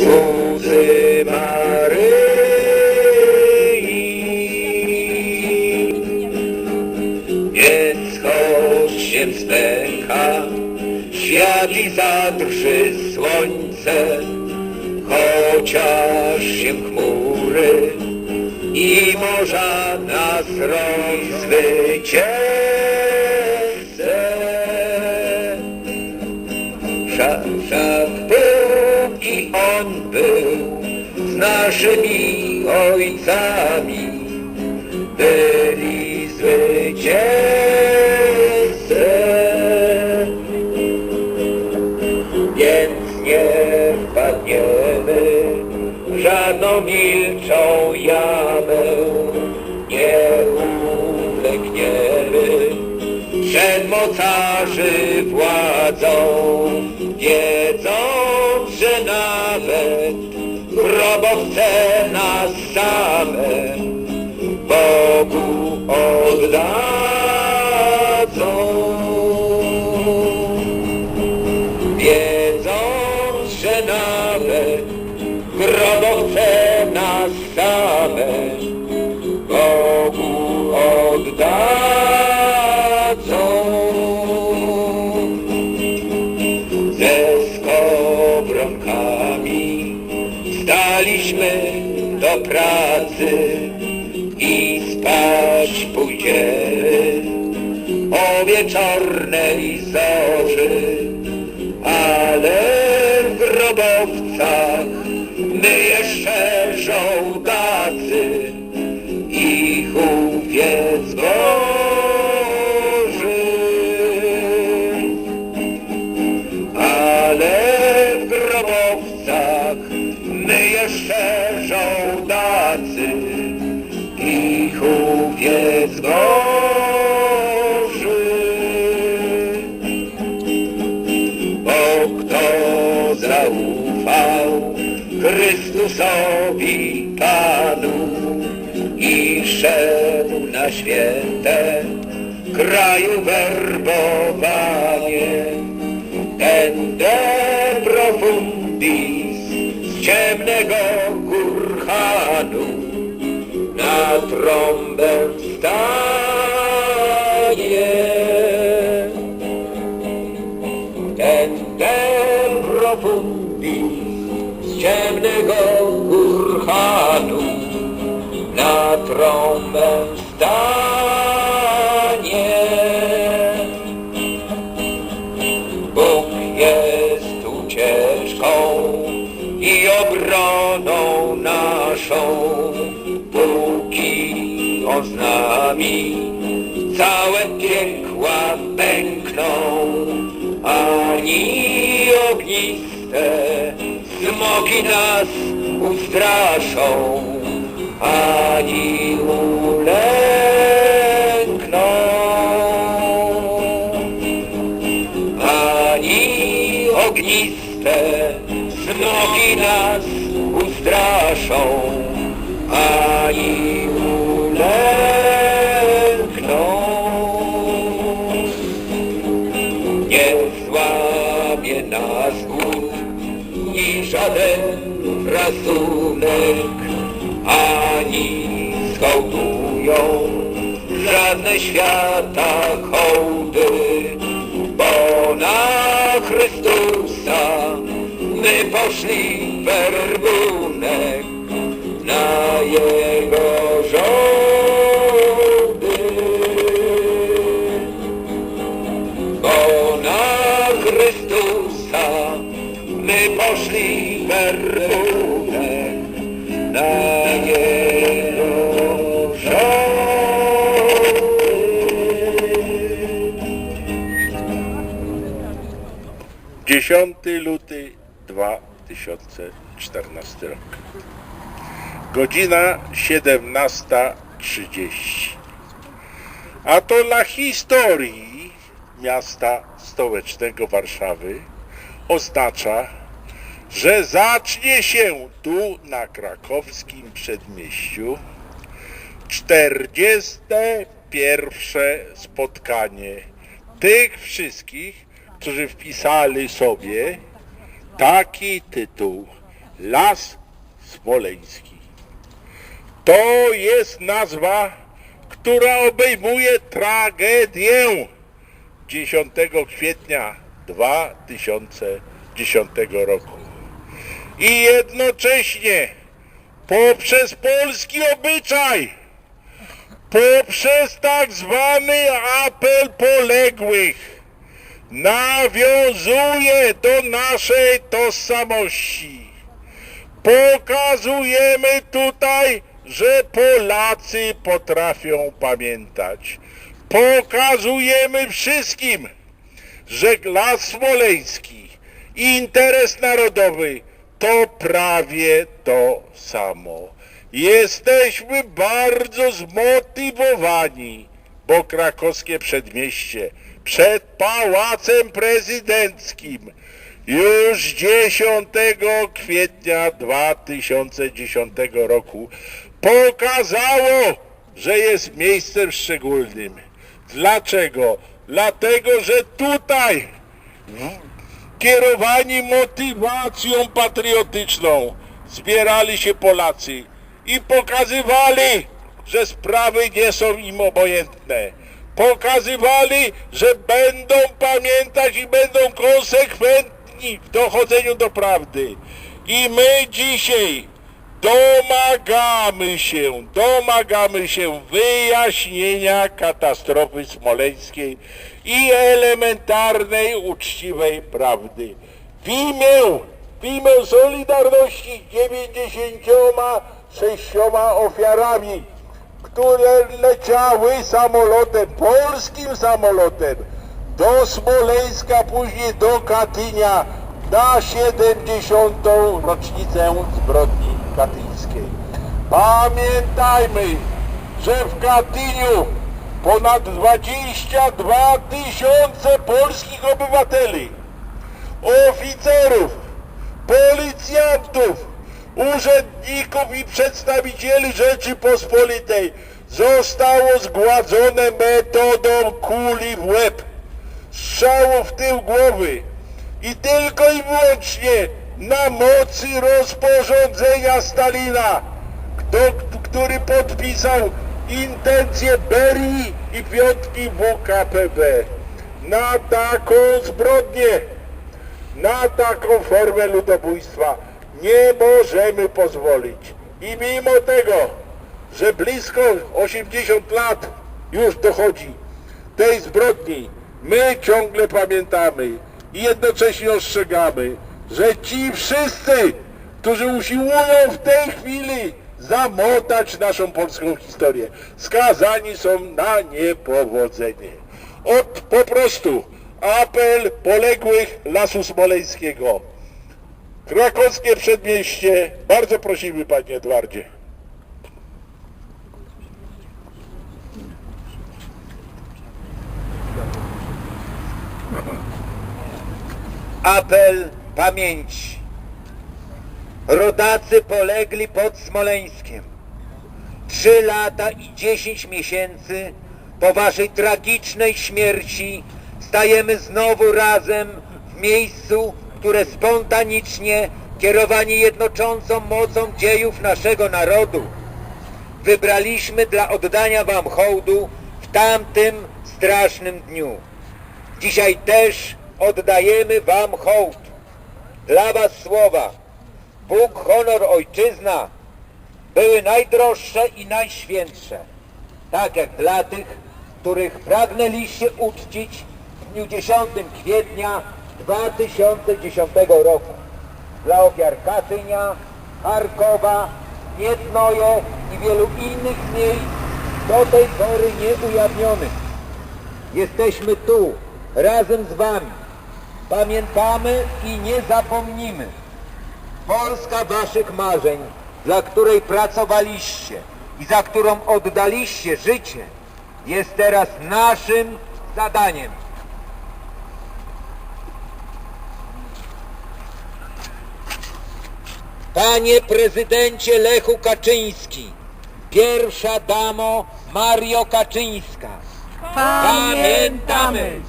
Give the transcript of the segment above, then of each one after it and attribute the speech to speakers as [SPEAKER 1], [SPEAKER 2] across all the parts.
[SPEAKER 1] Słudzy Maryi. Więc choć się spęka, świat i zadrży słońce, chociaż się chmury i morza nas rozwyciężce. Naszymi ojcami, byli zwycięzcy. Więc nie wpadniemy w żadną milczą jamę, nie ulegniemy przed mocarzy władzą, wiedząc, grobowce nas same Bogu oddadzą. Pracy i spać pójdziemy o wieczornej zorzy, ale w grobowcach my jeszcze żołdacy szedł na święte kraju werbowanie, ten de profundis z ciemnego kurhanu na trąbę stanie. Ten de profundis z ciemnego kurhanu na trąbę stanie. Bóg jest ucieczką i obroną naszą, póki On z nami, całe piekła pękną, ani ogniste smoki nas ustraszą, ani ulękną. Ani ogniste smoki nas ustraszą, ani ulękną. Nie złamie nas głód i żaden rasunek, żadne świata hołdy, bo na Chrystusa my poszli w
[SPEAKER 2] 2014 rok. Godzina 17.30. A to dla historii miasta stołecznego Warszawy oznacza, że zacznie się tu na krakowskim przedmieściu 41 spotkanie tych wszystkich, którzy wpisali sobie taki tytuł Las Smoleński. To jest nazwa, która obejmuje tragedię 10 kwietnia 2010 roku. I jednocześnie poprzez polski obyczaj, poprzez tak zwany apel poległych, nawiązuje do naszej tożsamości. Pokazujemy tutaj, że Polacy potrafią pamiętać. Pokazujemy wszystkim, że Las Smoleński interes narodowy to prawie to samo. Jesteśmy bardzo zmotywowani, bo krakowskie przedmieście przed Pałacem Prezydenckim już 10 kwietnia 2010 roku pokazało, że jest miejscem szczególnym. Dlaczego? Dlatego, że tutaj kierowani motywacją patriotyczną zbierali się Polacy i pokazywali, że sprawy nie są im obojętne. Pokazywali, że będą pamiętać i będą konsekwentni w dochodzeniu do prawdy. I my dzisiaj domagamy się, domagamy się wyjaśnienia katastrofy smoleńskiej i elementarnej, uczciwej prawdy. W imię, w imię Solidarności 96 ofiarami, które leciały samolotem, polskim samolotem do Smoleńska, później do Katynia na 70. rocznicę zbrodni katyńskiej. Pamiętajmy, że w Katyniu ponad 22 tysiące polskich obywateli, oficerów, policjantów, urzędników i przedstawicieli Rzeczypospolitej zostało zgładzone metodą kuli w łeb, strzału w tył głowy i tylko i wyłącznie na mocy rozporządzenia Stalina, kto, który podpisał intencje Berii i piątki WKPB na taką zbrodnię, na taką formę ludobójstwa nie możemy pozwolić. I mimo tego, że blisko 80 lat już dochodzi tej zbrodni, my ciągle pamiętamy i jednocześnie ostrzegamy, że ci wszyscy, którzy usiłują w tej chwili zamotać naszą polską historię, skazani są na niepowodzenie. Od po prostu apel poległych Lasu Smoleńskiego. Krakowskie Przedmieście, bardzo prosimy Panie Edwardzie.
[SPEAKER 1] apel pamięci. Rodacy polegli pod Smoleńskiem. Trzy lata i dziesięć miesięcy po waszej tragicznej śmierci stajemy znowu razem w miejscu, które spontanicznie, kierowani jednoczącą mocą dziejów naszego narodu, wybraliśmy dla oddania wam hołdu w tamtym strasznym dniu. Dzisiaj też oddajemy wam hołd. Dla was słowa Bóg, honor, ojczyzna były najdroższe i najświętsze. Tak jak dla tych, których pragnęliście uczcić w dniu 10 kwietnia 2010 roku. Dla ofiar Katynia, Charkowa, Miednoje i wielu innych miejsc do tej pory nieujawnionych. Jesteśmy tu, razem z wami. Pamiętamy i nie zapomnimy. Polska waszych marzeń, dla której pracowaliście i za którą oddaliście życie, jest teraz naszym zadaniem. Panie prezydencie Lechu Kaczyński, pierwsza damo Mario Kaczyńska, pamiętamy!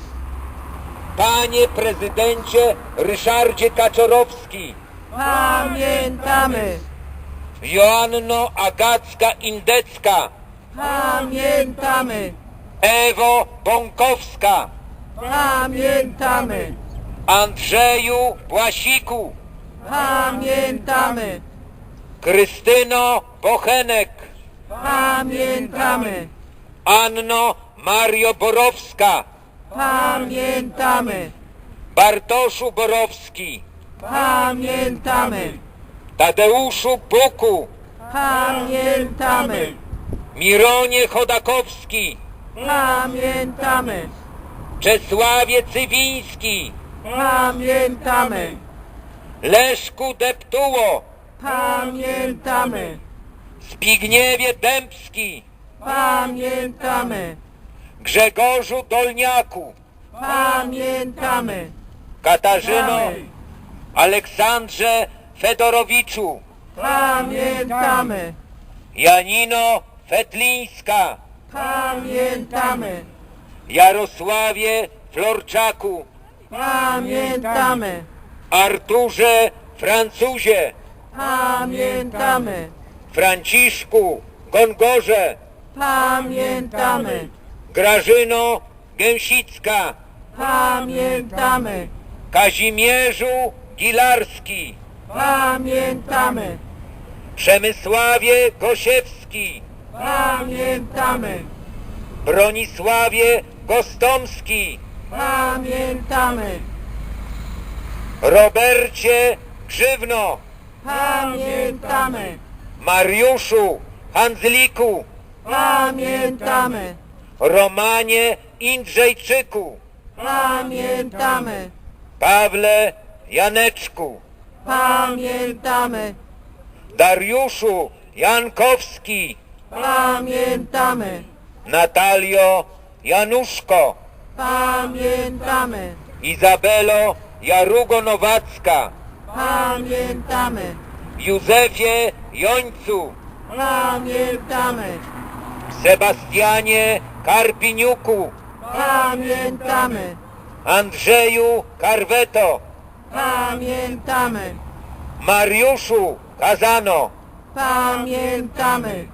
[SPEAKER 1] Panie prezydencie Ryszardzie Kaczorowski,
[SPEAKER 3] Pamiętamy!
[SPEAKER 1] Joanno Agacka-Indecka,
[SPEAKER 3] Pamiętamy!
[SPEAKER 1] Ewo Bąkowska,
[SPEAKER 3] Pamiętamy!
[SPEAKER 1] Andrzeju Błasiku,
[SPEAKER 3] Pamiętamy!
[SPEAKER 1] Krystyno Bochenek,
[SPEAKER 3] Pamiętamy!
[SPEAKER 1] Anno Mario Borowska,
[SPEAKER 3] Pamiętamy!
[SPEAKER 1] Bartoszu Borowski,
[SPEAKER 3] Pamiętamy!
[SPEAKER 1] Tadeuszu Buku,
[SPEAKER 3] Pamiętamy!
[SPEAKER 1] Mironie Chodakowski,
[SPEAKER 3] Pamiętamy!
[SPEAKER 1] Czesławie Cywiński,
[SPEAKER 3] Pamiętamy!
[SPEAKER 1] Leszku Deptuło,
[SPEAKER 3] Pamiętamy!
[SPEAKER 1] Zbigniewie Dębski,
[SPEAKER 3] Pamiętamy!
[SPEAKER 1] Grzegorzu Dolniaku,
[SPEAKER 3] Pamiętamy!
[SPEAKER 1] Katarzyno Aleksandrze Fedorowiczu,
[SPEAKER 3] Pamiętamy!
[SPEAKER 1] Janino Fetlińska,
[SPEAKER 3] Pamiętamy!
[SPEAKER 1] Jarosławie Florczaku,
[SPEAKER 3] Pamiętamy!
[SPEAKER 1] Arturze Francuzie,
[SPEAKER 3] Pamiętamy!
[SPEAKER 1] Franciszku Gongorze,
[SPEAKER 3] Pamiętamy!
[SPEAKER 1] Grażyno Gęsicka,
[SPEAKER 3] Pamiętamy!
[SPEAKER 1] Kazimierzu Gilarski,
[SPEAKER 3] Pamiętamy!
[SPEAKER 1] Przemysławie Gosiewski,
[SPEAKER 3] Pamiętamy!
[SPEAKER 1] Bronisławie Gostomski,
[SPEAKER 3] Pamiętamy!
[SPEAKER 1] Robercie Grzywno,
[SPEAKER 3] Pamiętamy!
[SPEAKER 1] Mariuszu Handzliku,
[SPEAKER 3] Pamiętamy!
[SPEAKER 1] Romanie Indrzejczyku,
[SPEAKER 3] Pamiętamy!
[SPEAKER 1] Pawle Janeczku,
[SPEAKER 3] Pamiętamy!
[SPEAKER 1] Dariuszu Jankowski,
[SPEAKER 3] Pamiętamy!
[SPEAKER 1] Natalio Januszko,
[SPEAKER 3] Pamiętamy!
[SPEAKER 1] Izabelo Jarugo-Nowacka,
[SPEAKER 3] Pamiętamy!
[SPEAKER 1] Józefie Jońcu,
[SPEAKER 3] Pamiętamy!
[SPEAKER 1] Sebastianie Karpiniuku,
[SPEAKER 3] Pamiętamy!
[SPEAKER 1] Andrzeju Karweto,
[SPEAKER 3] Pamiętamy!
[SPEAKER 1] Mariuszu Kazano,
[SPEAKER 3] Pamiętamy!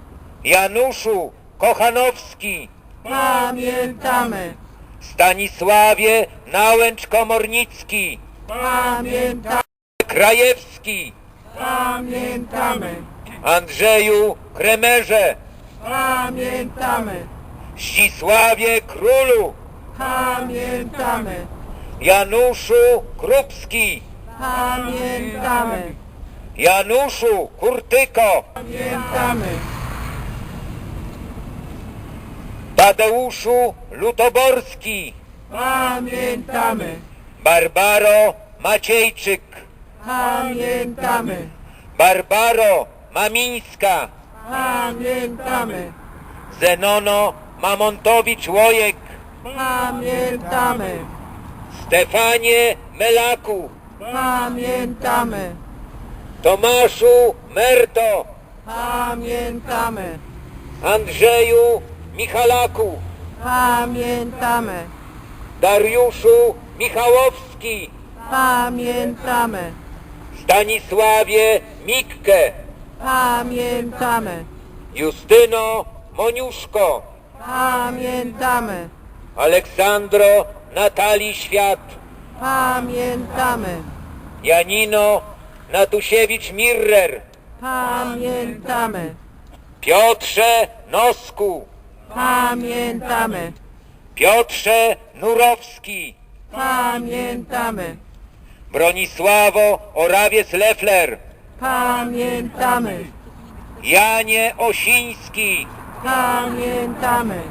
[SPEAKER 1] Januszu Kochanowski,
[SPEAKER 3] Pamiętamy!
[SPEAKER 1] Stanisławie Nałęcz-Komornicki,
[SPEAKER 3] Pamiętamy!
[SPEAKER 1] Krajewski,
[SPEAKER 3] Pamiętamy!
[SPEAKER 1] Andrzeju Kremerze,
[SPEAKER 3] Pamiętamy!
[SPEAKER 1] Ścisławie Królu,
[SPEAKER 3] Pamiętamy!
[SPEAKER 1] Januszu Krupski,
[SPEAKER 3] Pamiętamy!
[SPEAKER 1] Januszu Kurtyko,
[SPEAKER 3] Pamiętamy!
[SPEAKER 1] Tadeuszu Lutoborski,
[SPEAKER 3] Pamiętamy!
[SPEAKER 1] Barbaro Maciejczyk,
[SPEAKER 3] Pamiętamy!
[SPEAKER 1] Barbaro Mamińska,
[SPEAKER 3] Pamiętamy!
[SPEAKER 1] Zenono Mamontowicz-Łojek,
[SPEAKER 3] Pamiętamy!
[SPEAKER 1] Stefanie Melaku,
[SPEAKER 3] Pamiętamy!
[SPEAKER 1] Tomaszu Merto,
[SPEAKER 3] Pamiętamy!
[SPEAKER 1] Andrzeju Michalaku,
[SPEAKER 3] Pamiętamy!
[SPEAKER 1] Dariuszu Michałowski,
[SPEAKER 3] Pamiętamy!
[SPEAKER 1] Stanisławie Mikkę,
[SPEAKER 3] Pamiętamy!
[SPEAKER 1] Justyno Moniuszko,
[SPEAKER 3] Pamiętamy!
[SPEAKER 1] Aleksandro Natalii Świat,
[SPEAKER 3] Pamiętamy!
[SPEAKER 1] Janino Natusiewicz-Mirrer,
[SPEAKER 3] Pamiętamy!
[SPEAKER 1] Piotrze Nosku,
[SPEAKER 3] Pamiętamy!
[SPEAKER 1] Piotrze Nurowski,
[SPEAKER 3] Pamiętamy!
[SPEAKER 1] Bronisławo Orawiec-Lefler,
[SPEAKER 3] Pamiętamy!
[SPEAKER 1] Janie Osiński,
[SPEAKER 3] Pamiętamy!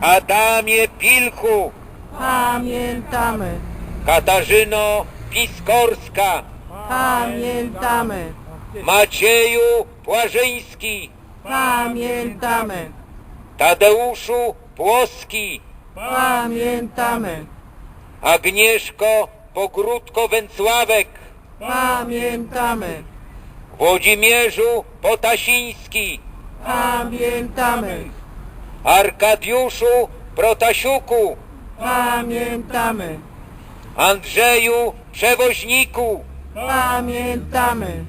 [SPEAKER 1] Adamie Pilchu,
[SPEAKER 3] Pamiętamy!
[SPEAKER 1] Katarzyno Piskorska,
[SPEAKER 3] Pamiętamy!
[SPEAKER 1] Macieju Płażyński,
[SPEAKER 3] Pamiętamy!
[SPEAKER 1] Tadeuszu Płoski,
[SPEAKER 3] Pamiętamy!
[SPEAKER 1] Agnieszko Pogródko-Węcławek,
[SPEAKER 3] Pamiętamy!
[SPEAKER 1] Włodzimierzu Potasiński,
[SPEAKER 3] Pamiętamy!
[SPEAKER 1] Arkadiuszu Protasiuku,
[SPEAKER 3] Pamiętamy!
[SPEAKER 1] Andrzeju Przewoźniku,
[SPEAKER 3] Pamiętamy.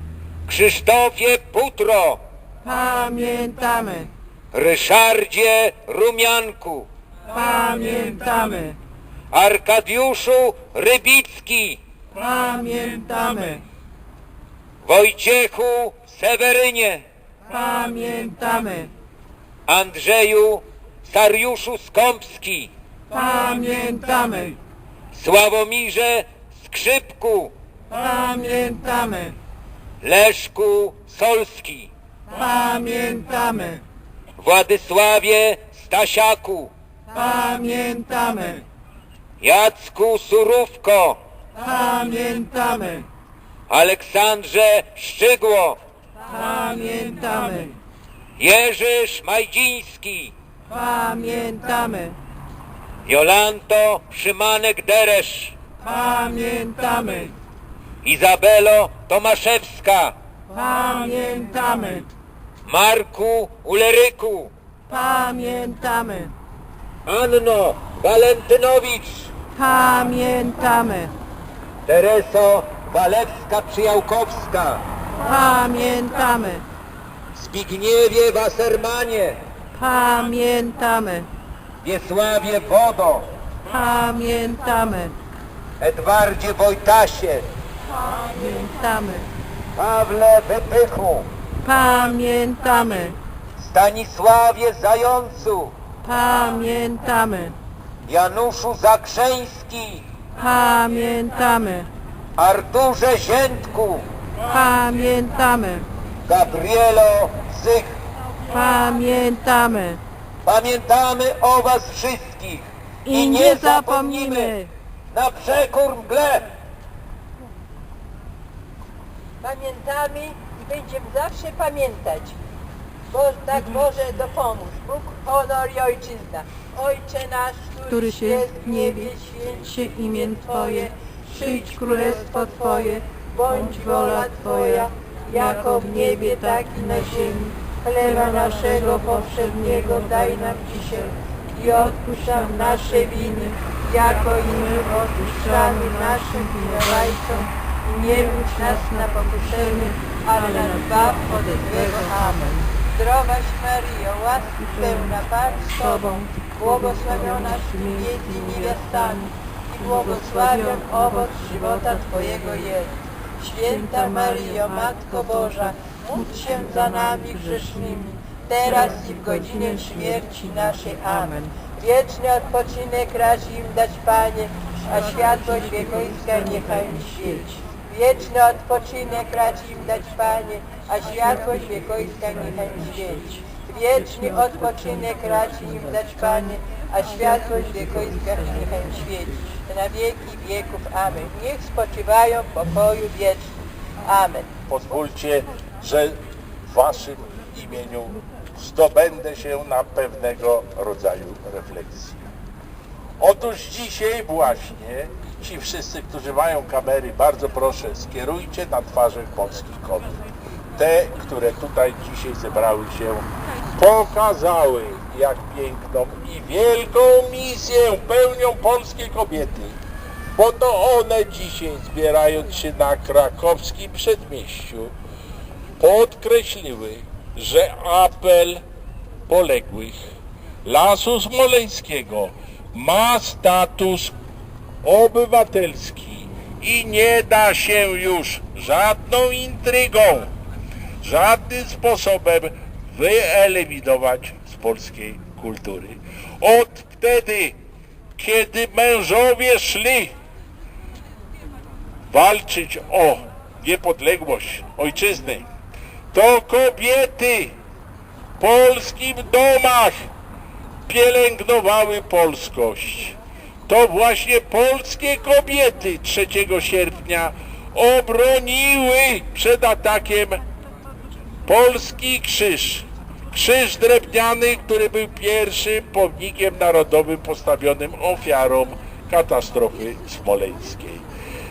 [SPEAKER 1] Krzysztofie Putro,
[SPEAKER 3] Pamiętamy.
[SPEAKER 1] Ryszardzie Rumianku,
[SPEAKER 3] Pamiętamy.
[SPEAKER 1] Arkadiuszu Rybicki,
[SPEAKER 3] Pamiętamy.
[SPEAKER 1] Wojciechu Sewerynie,
[SPEAKER 3] Pamiętamy.
[SPEAKER 1] Andrzeju Sariuszu Skąpski,
[SPEAKER 3] Pamiętamy.
[SPEAKER 1] Sławomirze Skrzypku,
[SPEAKER 3] Pamiętamy.
[SPEAKER 1] Leszku Solski,
[SPEAKER 3] Pamiętamy.
[SPEAKER 1] Władysławie Stasiaku,
[SPEAKER 3] Pamiętamy.
[SPEAKER 1] Jacku Surówko,
[SPEAKER 3] Pamiętamy.
[SPEAKER 1] Aleksandrze Szczygło,
[SPEAKER 3] Pamiętamy.
[SPEAKER 1] Jerzy Szmajdziński,
[SPEAKER 3] Pamiętamy.
[SPEAKER 1] Jolanto Szymanek-Deresz,
[SPEAKER 3] Pamiętamy.
[SPEAKER 1] Izabelo Tomaszewska,
[SPEAKER 3] Pamiętamy.
[SPEAKER 1] Marku Uleryku,
[SPEAKER 3] Pamiętamy.
[SPEAKER 1] Anno Walentynowicz,
[SPEAKER 3] Pamiętamy.
[SPEAKER 1] Tereso Walewska-Przyjałkowska,
[SPEAKER 3] Pamiętamy.
[SPEAKER 1] Zbigniewie Wassermanie,
[SPEAKER 3] Pamiętamy.
[SPEAKER 1] Wiesławie Wodo,
[SPEAKER 3] Pamiętamy.
[SPEAKER 1] Edwardzie Wojtasie,
[SPEAKER 3] Pamiętamy.
[SPEAKER 1] Pawle Wypychu,
[SPEAKER 3] Pamiętamy.
[SPEAKER 1] Stanisławie Zającu,
[SPEAKER 3] Pamiętamy.
[SPEAKER 1] Januszu Zakrzeński,
[SPEAKER 3] Pamiętamy.
[SPEAKER 1] Arturze Ziętku,
[SPEAKER 3] Pamiętamy.
[SPEAKER 1] Gabrielo Zych.
[SPEAKER 3] Pamiętamy.
[SPEAKER 1] Pamiętamy o was wszystkich
[SPEAKER 3] I nie zapomnimy.
[SPEAKER 1] na przekór mgle.
[SPEAKER 4] Pamiętamy i będziemy zawsze pamiętać. Bo tak może dopomóż. Bóg, honor i ojczyzna. Ojcze nasz,
[SPEAKER 3] który się
[SPEAKER 4] jest
[SPEAKER 3] w niebie, święć się imię Twoje, przyjdź królestwo Twoje, bądź wola Twoja, jako w niebie, tak i na ziemi. Chleba naszego powszedniego daj nam dzisiaj i odpuść nam nasze winy, jako i my odpuszczamy naszym winowajcom. I nie wódź nas na pokuszenie, ale nas zbaw ode złego. Amen.
[SPEAKER 4] Zdrowaś Maryjo, łaski pełna Pan z Tobą, błogosławionaś między niewiastami i błogosławion owoc żywota Twojego jest. Święta Maryjo, Matko Boża, módl się za nami grzesznymi, teraz i w godzinę śmierci naszej. Amen. Wieczny odpoczynek racz im dać, Panie, a światłość wiekuńska niechaj mi świeci. Wieczny odpoczynek racz im dać, Panie, a światłość wiekuńska niechaj świeci. Wieczny odpoczynek racz im dać, Panie, a światłość wiekuńska niechaj świeci. Na wieki wieków. Amen. Niech spoczywają w pokoju wiecznym. Amen.
[SPEAKER 2] Pozwólcie, że w waszym imieniu zdobędę się na pewnego rodzaju refleksji. Otóż dzisiaj właśnie ci wszyscy, którzy mają kamery, bardzo proszę, skierujcie na twarze polskich kobiet. Te, które tutaj dzisiaj zebrały się, pokazały, jak piękną i wielką misję pełnią polskie kobiety. Bo to one dzisiaj, zbierając się na krakowskim przedmieściu, podkreśliły, że apel poległych Lasu Smoleńskiego ma status obywatelski i nie da się już żadną intrygą, żadnym sposobem wyeliminować z polskiej kultury. Od wtedy, kiedy mężowie szli walczyć o niepodległość ojczyzny, to kobiety w polskim domach pielęgnowały polskość. To właśnie polskie kobiety 3 sierpnia obroniły przed atakiem polski krzyż. Krzyż drewniany, który był pierwszym pomnikiem narodowym postawionym ofiarom katastrofy smoleńskiej.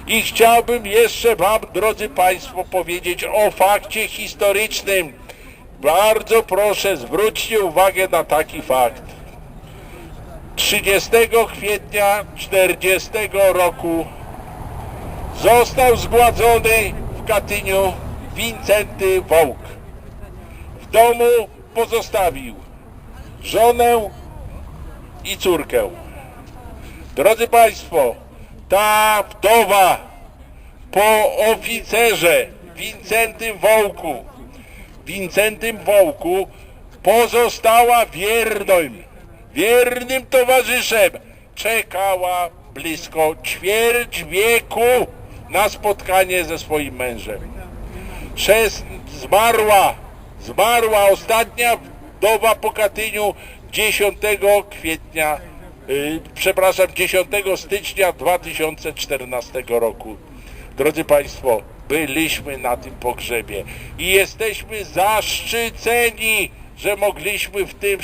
[SPEAKER 2] I chciałbym jeszcze Wam, drodzy Państwo, powiedzieć o fakcie historycznym. Bardzo proszę, zwróćcie uwagę na taki fakt. 30 kwietnia 40 roku został zgładzony w Katyniu Wincenty Wołk. W domu pozostawił żonę i córkę. Drodzy Państwo, ta wdowa po oficerze Wincentym Wołku, Wincentym Wołku pozostała wiernym, wiernym towarzyszem. Czekała blisko ćwierć wieku na spotkanie ze swoim mężem. Zmarła, zmarła ostatnia wdowa po Katyniu 10 kwietnia, y, przepraszam, 10 stycznia 2014 roku. Drodzy Państwo, byliśmy na tym pogrzebie i jesteśmy zaszczyceni, że mogliśmy w tym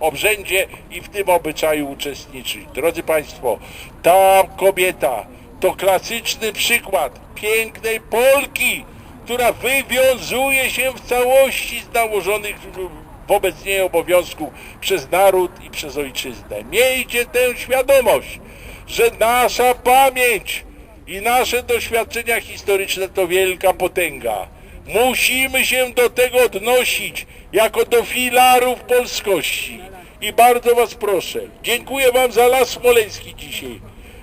[SPEAKER 2] obrzędzie i w tym obyczaju uczestniczyć. Drodzy Państwo, ta kobieta to klasyczny przykład pięknej Polki, która wywiązuje się w całości z nałożonych wobec niej obowiązków przez naród i przez ojczyznę. Miejcie tę świadomość, że nasza pamięć i nasze doświadczenia historyczne to wielka potęga. Musimy się do tego odnosić jako do filarów polskości. I bardzo Was proszę, dziękuję Wam za Las Smoleński dzisiaj.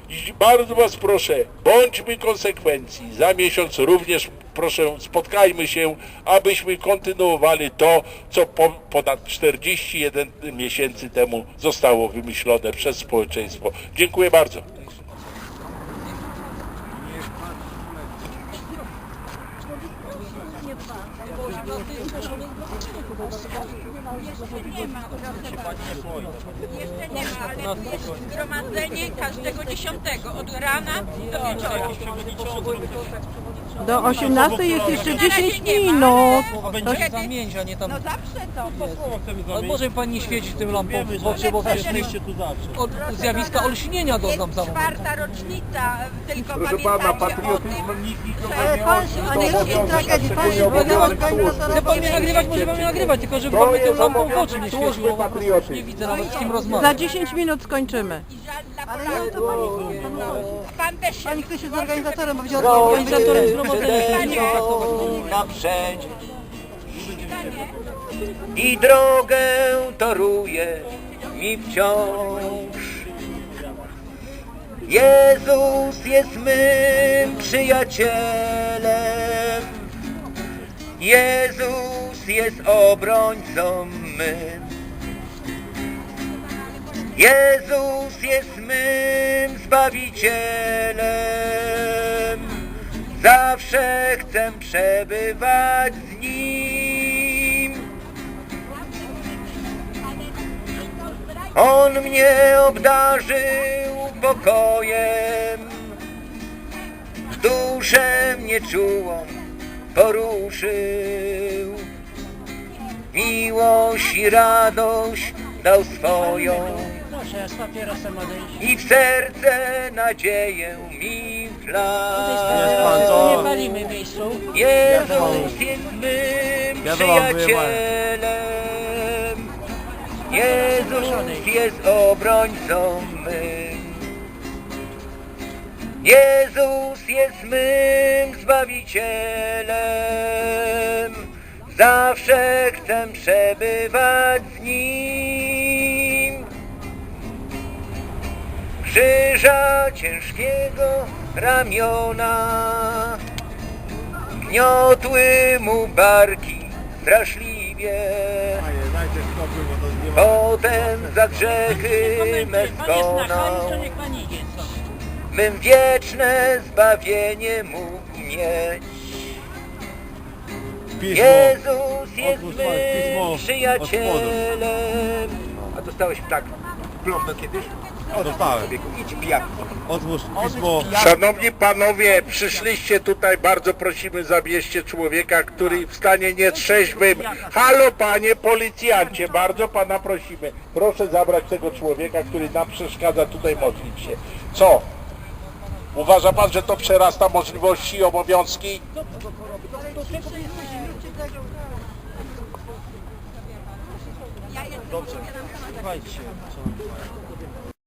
[SPEAKER 2] I bardzo Was proszę, bądźmy konsekwencji. Za miesiąc również proszę, spotkajmy się, abyśmy kontynuowali to, co po, ponad 41 miesięcy temu zostało wymyślone przez społeczeństwo. Dziękuję bardzo.
[SPEAKER 5] Jeszcze nie ma, ale jest zgromadzenie każdego dziesiątego, od rana do wieczora.
[SPEAKER 3] Do 18 jest jeszcze 10 minut.
[SPEAKER 6] A będzie zamienić, a nie tam...
[SPEAKER 5] No zawsze to.
[SPEAKER 6] Ale może pani świecić tym lampą w bo przecież my
[SPEAKER 7] tu zawsze.
[SPEAKER 6] od zjawiska olśnienia do nam
[SPEAKER 5] Jest
[SPEAKER 6] za moment.
[SPEAKER 5] czwarta rocznica, tylko
[SPEAKER 2] Proszę pana,
[SPEAKER 5] pamiętajcie o
[SPEAKER 2] patriotyzm nikt nikogo nie
[SPEAKER 3] jest panie
[SPEAKER 6] Chce pan mnie nagrywać, może pan mnie nagrywać, tylko żeby pan mnie tym lampą w oczy nie świecił, bo po prostu nie widzę nawet z kim
[SPEAKER 3] Za
[SPEAKER 6] rozmawiać.
[SPEAKER 3] 10 minut skończymy.
[SPEAKER 5] i żal dla Polaków. Pan też się
[SPEAKER 3] Pani chce się z organizatorem, bo wziął
[SPEAKER 6] Organizatorem zgromadzenia
[SPEAKER 1] naprzędź i drogę toruje mi wciąż. Jezus jest mym przyjacielem, Jezus jest obrońcą mym. Jezus jest mym Zbawicielem, zawsze chcę przebywać z Nim. On mnie obdarzył pokojem, duszę mnie czułą poruszył. Miłość i radość dał swoją i w serce nadzieję mi wlał.
[SPEAKER 7] Nie palimy miejscu.
[SPEAKER 1] Jezus jest mym przyjacielem. Jezus jest obrońcą mym. Jezus jest mym Zbawicielem. Zawsze chcę przebywać z Nim. Krzyża ciężkiego ramiona. Gniotły mu barki straszliwie Potem za grzechy me skonał? Bym wieczne zbawienie mógł mieć Jezus jest mym przyjacielem. A dostałeś tak plombę kiedyś?
[SPEAKER 7] Dostałem.
[SPEAKER 1] Idź pijak
[SPEAKER 7] Otwórz pismo.
[SPEAKER 2] Szanowni panowie, przyszliście tutaj, bardzo prosimy, zabierzcie człowieka, który w stanie nietrzeźwym. Halo panie policjancie, bardzo pana prosimy. Proszę zabrać tego człowieka, który nam przeszkadza tutaj modlić się. Co? Uważa pan, że to przerasta możliwości i obowiązki?
[SPEAKER 7] Słuchajcie, co